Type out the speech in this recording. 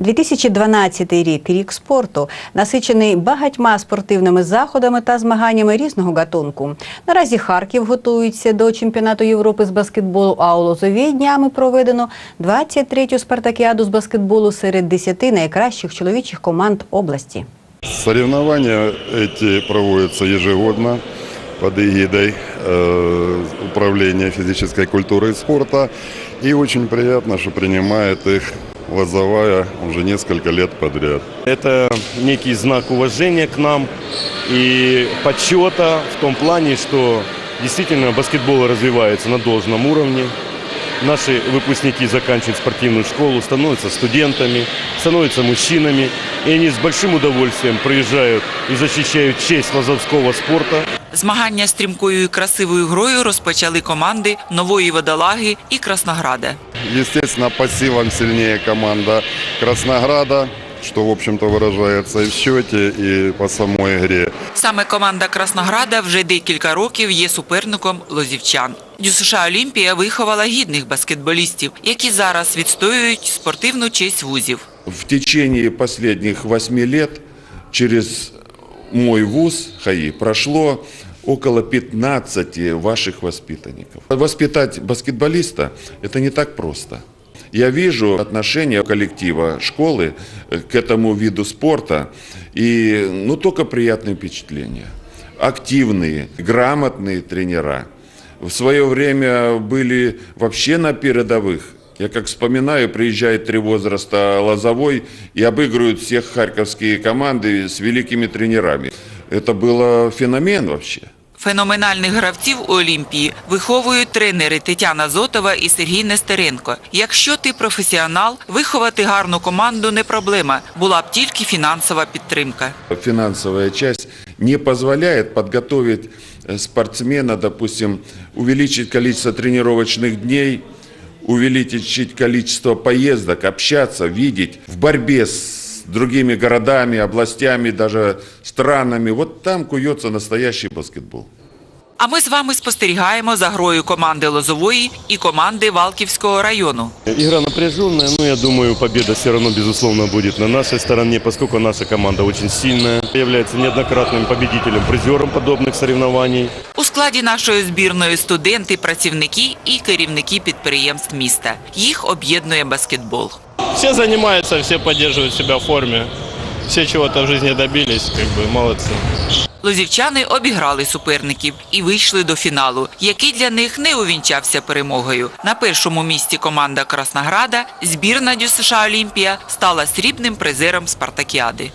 2012 рік рік спорту, насичений багатьма спортивними заходами та змаганнями різного гатунку. Наразі Харків готується до чемпіонату Європи з баскетболу, а у Лозовій днями проведено 23-ю спартакіаду з баскетболу серед 10 найкращих чоловічих команд області. Соревнования эти проводятся ежегодно под эгидой э, Управления физической культуры и спорта. И очень приятно, что принимает их Лозовая уже несколько лет подряд. Это некий знак уважения к нам и почета в том плане, что действительно баскетбол развивается на должном уровне. Наши выпускники заканчивают спортивную школу, становятся студентами, становятся мужчинами. И они с большим удовольствием приезжают и защищают честь лазовского спорта. Змагання стрімкою і красивою грою розпочали команди Нової Водолаги і Краснограда. Естественно, по силам сильнее команда Краснограда, что, в общем-то, выражается и в счете, и по самой игре. Саме команда Краснограда вже декілька років є суперником лозівчан. ДЮСШ Олімпія виховала гідних баскетболістів, які зараз відстоюють спортивну честь вузів. В течение последних восьми лет через мой вуз ХАИ прошло около 15 ваших воспитанников. Воспитать баскетболиста – это не так просто. Я вижу отношение коллектива школы э, к этому виду спорта, и ну, только приятные впечатления. Активные, грамотные тренера. В свое время были вообще на передовых. Я как вспоминаю, приезжает три возраста Лозовой и обыгрывают всех харьковские команды с великими тренерами. Это было феномен вообще. Феноменальних гравців у Олімпії виховують тренери Тетяна Зотова і Сергій Нестеренко. Якщо ти професіонал, виховати гарну команду не проблема. Була б тільки фінансова підтримка. Финансовая часть не позволяет подготовить э, спортсмена, допустим, увеличить количество тренировочных дней, увеличить количество поездок, общаться, видеть в борьбе с другими городами, областями, даже странами. Вот там куется настоящий баскетбол. А ми з вами спостерігаємо за грою команди Лозової і команди Валківського району. Игра напряженная, но я думаю, победа все равно, безусловно, будет на нашей стороне, поскольку наша команда очень сильная, является неоднократным победителем, призером подобных соревнований. У складі нашої збірної студенти, працівники і керівники підприємств міста. Їх об'єднує баскетбол. Все занимаются, все поддерживают себя в форме. Все чего-то в жизни добились, как бы молодцы. Лозівчани обіграли суперників і вийшли до фіналу, який для них не увінчався перемогою. На першому місці команда Краснограда, збірна ДЮСШ Олімпія стала срібним призером Спартакіади.